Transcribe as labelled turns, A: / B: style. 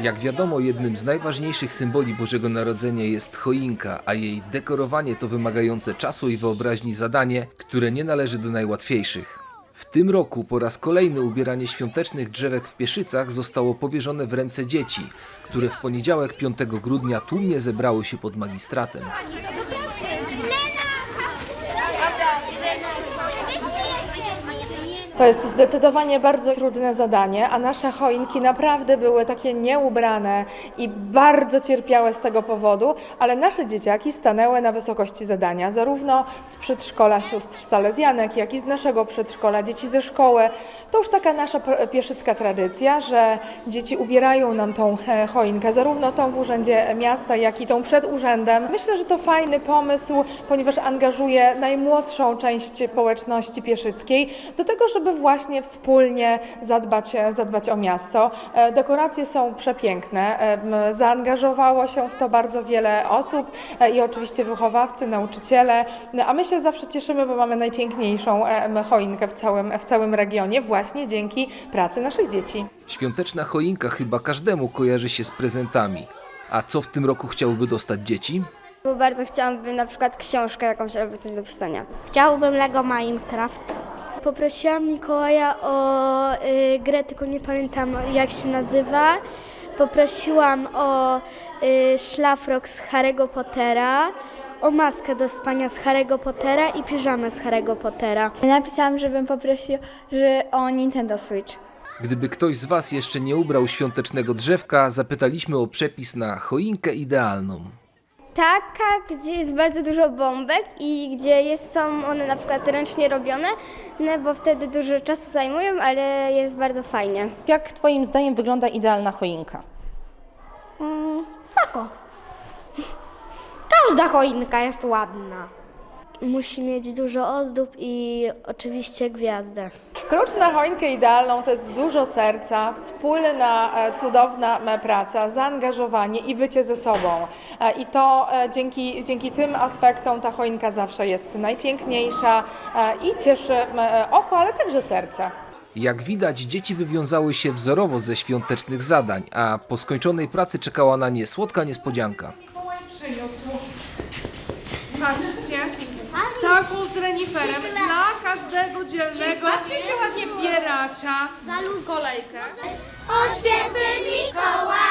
A: Jak wiadomo, jednym z najważniejszych symboli Bożego Narodzenia jest choinka, a jej dekorowanie to wymagające czasu i wyobraźni zadanie, które nie należy do najłatwiejszych. W tym roku po raz kolejny ubieranie świątecznych drzewek w Pieszycach zostało powierzone w ręce dzieci, które w poniedziałek 5 grudnia tłumnie zebrały się pod magistratem.
B: To jest zdecydowanie bardzo trudne zadanie, a nasze choinki naprawdę były takie nieubrane i bardzo cierpiały z tego powodu, ale nasze dzieciaki stanęły na wysokości zadania, zarówno z przedszkola sióstr salezjanek, jak i z naszego przedszkola, dzieci ze szkoły. To już taka nasza pieszycka tradycja, że dzieci ubierają nam tą e, choinkę, zarówno tą w urzędzie miasta, jak i tą przed urzędem. Myślę, że to fajny pomysł, ponieważ angażuje najmłodszą część społeczności pieszyckiej do tego, żeby właśnie wspólnie zadbać, zadbać o miasto. E, Dekoracje są przepiękne. e, Zaangażowało się w to bardzo wiele osób e, i oczywiście wychowawcy, nauczyciele, a my się zawsze cieszymy, bo mamy najpiękniejszą choinkę w całym, w całym regionie właśnie dzięki pracy naszych dzieci.
A: Świąteczna choinka chyba każdemu kojarzy się z prezentami. A co w tym roku chciałyby dostać dzieci?
C: Bo bardzo chciałabym na przykład książkę jakąś albo coś do pisania.
D: Chciałbym Lego Minecraft.
C: Poprosiłam Mikołaja o y, grę, tylko nie pamiętam jak się nazywa. Poprosiłam o y, szlafrok z Harry'ego Pottera, o maskę do spania z Harry'ego Pottera i piżamę z Harry'ego Pottera.
D: Napisałam, żebym poprosił że o Nintendo Switch.
A: Gdyby ktoś z Was jeszcze nie ubrał świątecznego drzewka, zapytaliśmy o przepis na choinkę idealną.
C: Taka, gdzie jest bardzo dużo bombek i gdzie jest, są one na przykład ręcznie robione, no bo wtedy dużo czasu zajmują, ale jest bardzo fajnie.
E: Jak Twoim zdaniem wygląda idealna choinka?
D: Tako. Każda choinka jest ładna.
C: Musi mieć dużo ozdób i oczywiście gwiazdę.
B: Klucz na choinkę idealną to jest dużo serca, wspólna, e, cudowna e, praca, zaangażowanie i bycie ze sobą. E, I to dzięki, dzięki tym aspektom ta choinka zawsze jest najpiękniejsza i cieszy oko, ale także serce.
A: Jak widać, dzieci wywiązały się wzorowo ze świątecznych zadań, a po skończonej pracy czekała na nie słodka niespodzianka.
F: Mikołaj przyniósł. Patrzcie, taką z reniferem dla każdego dzielnego się ładnie wbieracza. Za kolejkę.
D: Oświęcy Mikołaj!